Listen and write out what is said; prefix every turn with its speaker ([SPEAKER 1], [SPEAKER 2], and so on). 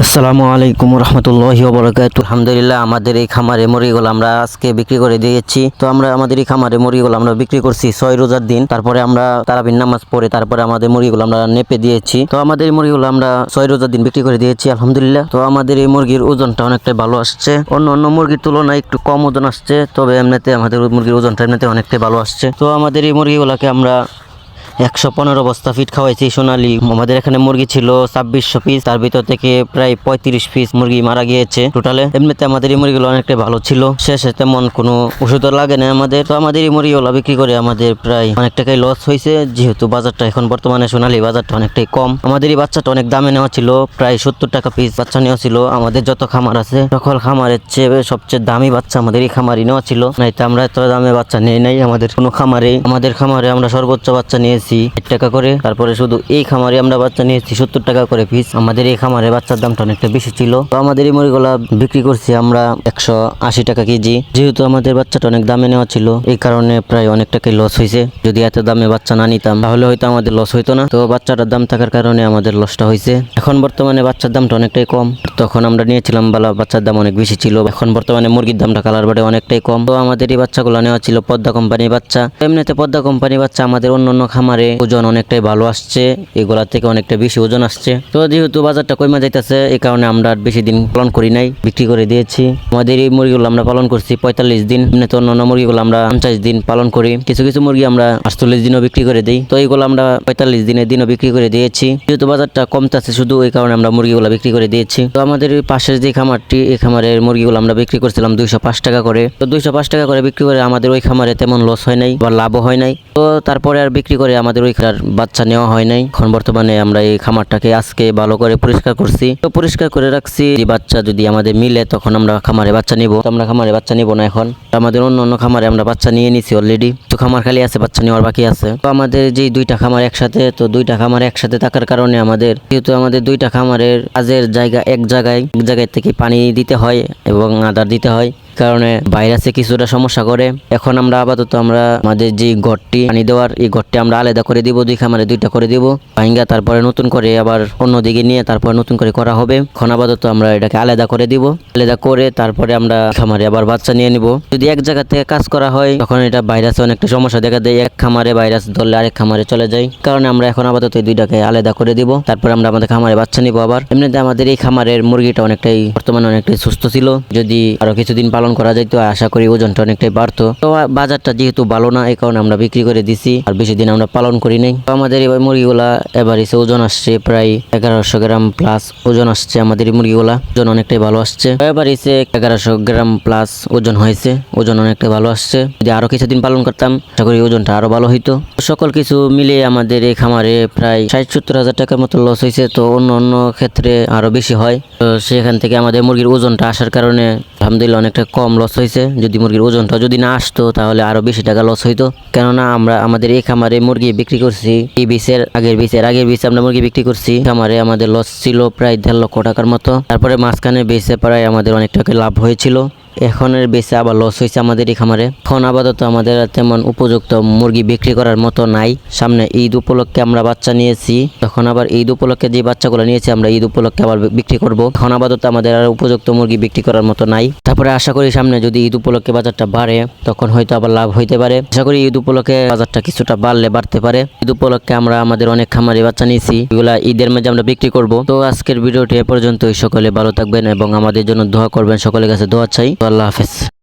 [SPEAKER 1] আসসালামু আলাইকুম রহমতুল্লাহ বরকাত আলহামদুলিল্লাহ, আমাদের এই খামারে মুরগিগুলো আমরা আজকে বিক্রি করে দিয়েছি। তো আমরা, আমাদের এই খামারে মুরগিগুলো আমরা বিক্রি করছি ছয় রোজার দিন। তারপরে আমরা তারাবিন নামাজ পড়ে তারপরে আমাদের মুরগিগুলো আমরা নেপে দিয়েছি। তো আমাদের এই মুরগিগুলো আমরা ছয় রোজার দিন বিক্রি করে দিয়েছি, আলহামদুলিল্লাহ। তো আমাদের এই মুরগির ওজনটা অনেকটাই ভালো আসছে। অন্য অন্য মুরগির তুলনায় একটু কম ওজন আসছে, তবে এমনিতে আমাদের মুরগির ওজনটা এমনিতে অনেকটাই ভালো আসছে। তো আমাদের এই মুরগিগুলোকে আমরা একশো পনেরো বস্তা ফিট খাওয়াইছি সোনালি। আমাদের এখানে মুরগি ছিল ছাব্বিশশো পিস তার ভিতর থেকে প্রায় পঁয়ত্রিশ পিস মুরগি মারা গিয়েছে টোটালে এমনিতে আমাদের এই মুরগিগুলো অনেকটা ভালো ছিল। শেষে তেমন কোনো ওষুধও লাগে না আমাদের। তো আমাদের এই মুরগিগুলো বিক্রি করে আমাদের প্রায় অনেক টাকাই লস হয়েছে। যেহেতু বাজারটা এখন বর্তমানে সোনালি, বাজারটা অনেকটাই কম। আমাদের এই বাচ্চাটা অনেক দামে নেওয়া ছিল, প্রায় সত্তর টাকা পিস বাচ্চা নেওয়া ছিল। আমাদের যত খামার আছে, সকল খামারের চেয়ে সবচেয়ে দামি বাচ্চা আমাদের এই খামারই নেওয়া ছিল। নাইতে আমরা এত দামে বাচ্চা নেই নাই আমাদের কোনো খামারে আমাদের খামারে আমরা সর্বোচ্চ বাচ্চা নিয়েছি ষাট টাকা করে। তারপরে শুধু এই খামারে আমরা বাচ্চা নিয়েছি, সত্তর টাকা করে পিস আমাদের এই খামারে বাচ্চার দামটা অনেকটা বেশি ছিল। তো আমাদের এই মুরগিগুলা বিক্রি করছি আমরা একশো আশি টাকা কেজি। যেহেতু আমাদের বাচ্চাটা অনেক দামে নেওয়া ছিল, এই কারণে প্রায় অনেক টাকাই লস হয়েছে। যদি এত দামে বাচ্চা না নিতাম, তাহলে হয়তো আমাদের লস হইতো না। তো বাচ্চাটার দাম থাকার কারণে আমাদের লসটা হয়েছে। এখন বর্তমানে বাচ্চার দামটা অনেকটাই কম। তখন আমরা নিয়েছিলাম বালা, বাচ্চার দাম অনেক বেশি ছিল। এখন বর্তমানে মুরগির দামটা কালার বাড়ে অনেকটাই কম। তো আমাদের এই বাচ্চাগুলো নেওয়া ছিল পদ্মা কোম্পানির বাচ্চা। এমনিতে পদ্মা কোম্পানির বাচ্চা আমাদের অন্য অন্য খামারে ওজন অনেকটাই ভালো আসছে, এগুলা থেকে অনেকটা বেশি ওজন আসছে। তো যেহেতু বাজারটা কমে যাইতেছে এই কারণে আমরা বেশি দিন পালন করি নাই, বিক্রি করে দিয়েছি। আমাদের এই মুরগিগুলো আমরা পালন করছি পঁয়তাল্লিশ দিন, এমনিতে অন্য অন্য মুরগিগুলো আমরা পঞ্চাশ দিন পালন করি। কিছু কিছু মুরগি আমরা আটচল্লিশ দিনও বিক্রি করে দিই। তো এইগুলো আমরা পঁয়তাল্লিশ দিনের দিনও বিক্রি করে দিয়েছি। যেহেতু বাজারটা কমতেছে, শুধু এই কারণে আমরা মুরগিগুলো বিক্রি করে দিয়েছি। তো আমাদের এই পাশের যে খামারটি, এই খামারের মুরগিগুলো আমরা বিক্রি করছিলাম দুইশো পাঁচ টাকা করে। তো দুইশো পাঁচ টাকা করে বিক্রি করে আমাদের ওই খামারে তেমন লস হয় নাই বা লাভও হয় নাই। তো তারপরে আর বিক্রি করে আমাদের ওই বাচ্চা নেওয়া হয় নাই। এখন বর্তমানে আমরা এই খামারটাকে আজকে ভালো করে পরিষ্কার করছি। তো পরিষ্কার করে রাখছি যে বাচ্চা যদি আমাদের মিলে, তখন আমরা খামারে বাচ্চা নিব। আমরা খামারে বাচ্চা নিব না এখন। আমাদের অন্য অন্য খামারে আমরা বাচ্চা নিয়ে নিছি অলরেডি তো খামার খালি আছে, বাচ্চা নেওয়ার বাকি আছে। তো আমাদের যে দুইটা খামার একসাথে, তো দুইটা খামার একসাথে থাকার কারণে আমাদের, যেহেতু আমাদের দুইটা খামারের কাজের জায়গা এক জায়গায় এক জায়গায় থেকে পানি দিতে হয় এবং আদার দিতে হয়। কারণে ভাইরাসে কিছুটা সমস্যা করে। এখন আমরা আপাতত আমরা আমাদের যে ঘরটি পানি দেওয়ার, এই ঘরটি আমরা আলাদা করে দিব, দুই খামারে দুইটা করে দিব। ভাঙ্গা তারপরে নতুন করে আবার অন্যদিকে নিয়ে তারপরে নতুন করে করা হবে। এখন আপাতত আমরা এটাকে আলাদা করে দিব। আলাদা করে তারপরে আমরা খামারে আবার বাচ্চা নিয়ে নিব। যদি এক জায়গা থেকে কাজ করা হয়, তখন এটা ভাইরাসে অনেকটা সমস্যা দেখা দেয়। এক খামারে ভাইরাস ধরলে আরেক খামারে চলে যায়। কারণে আমরা এখন আপাতত এই দুইটাকে আলাদা করে দিব। তারপরে আমরা আমাদের খামারে বাচ্চা নিব আবার। এমনিতে আমাদের এই খামারের মুরগিটা অনেকটাই বর্তমানে অনেকটাই সুস্থ ছিল। যদি আরও কিছুদিন পালন করা যাইতো আশা করি ওজনটা অনেকটাই বাড়তো। তো বাজারটা যেহেতু ভালো না, এই কারণে আমরা বিক্রি করে দিছি, আর বেশি দিন আমরা পালন করি নাই। তো আমাদের এবার মুরগিগুলা এবার এসে ওজন আসছে প্রায় এগারোশো গ্রাম প্লাস ওজন আসছে আমাদের এই মুরগিগুলা। ওজন অনেকটাই ভালো আসছে। এবার এসে এগারোশো গ্রাম প্লাস ওজন হয়েছে, ওজন অনেকটাই ভালো আসছে। যদি আরও কিছুদিন পালন করতাম, আশা করি ওজনটা আরও ভালো হইতো। সকল কিছু মিলে আমাদের এই খামারে প্রায় ষাট সত্তর হাজার টাকার মতো লস হয়েছে তো অন্য অন্য ক্ষেত্রে আরও বেশি হয়। তো সেখান থেকে আমাদের মুরগির ওজনটা আসার কারণে আলহামদুলিল্লাহ অনেকটা কম লস হয়েছে যদি মুরগির ওজনটা যদি না আসতো, তাহলে আরও বেশি টাকা লস হইতো। কেননা আমরা আমাদের এই খামারে মুরগি বিক্রি করছি। এই বিষের আগের বিষের আগের বিষে আমরা মুরগি বিক্রি করছি। খামারে আমাদের লস ছিল প্রায় দেড় লক্ষ টাকার মতো। তারপরে মাঝখানে বেচে প্রায় আমাদের অনেক টাকা লাভ হয়েছিল। এখনের বেশি আবার লস হয়েছে আমাদের এই খামারে। এখন আপাতত আমাদের তেমন উপযুক্ত মুরগি বিক্রি করার মতো নাই। সামনে ঈদ উপলক্ষে আমরা বাচ্চা নিয়েছি। তখন আবার ঈদ উপলক্ষে যে বাচ্চাগুলো নিয়েছি আমরা ঈদ উপলক্ষে আবার বিক্রি করব। এখন আপাতত আমাদের আর উপযুক্ত মুরগি বিক্রি করার মতো নাই। তারপরে আশা করি সামনে যদি ঈদ উপলক্ষে বাজারটা বাড়ে, তখন হয়তো আবার লাভ হইতে পারে। আশা করি ঈদ উপলক্ষে বাজারটা কিছুটা বাড়লে বাড়তে পারে। ঈদ উপলক্ষে আমরা আমাদের অনেক খামারে বাচ্চা নিয়েছি। এগুলা ঈদের মাঝে আমরা বিক্রি করব। তো আজকের ভিডিওটি এ পর্যন্তই। সকলে ভালো থাকবেন এবং আমাদের জন্য দোয়া করবেন। সকলের কাছে দোয়া চাই। আল্লাহ হাফেজ।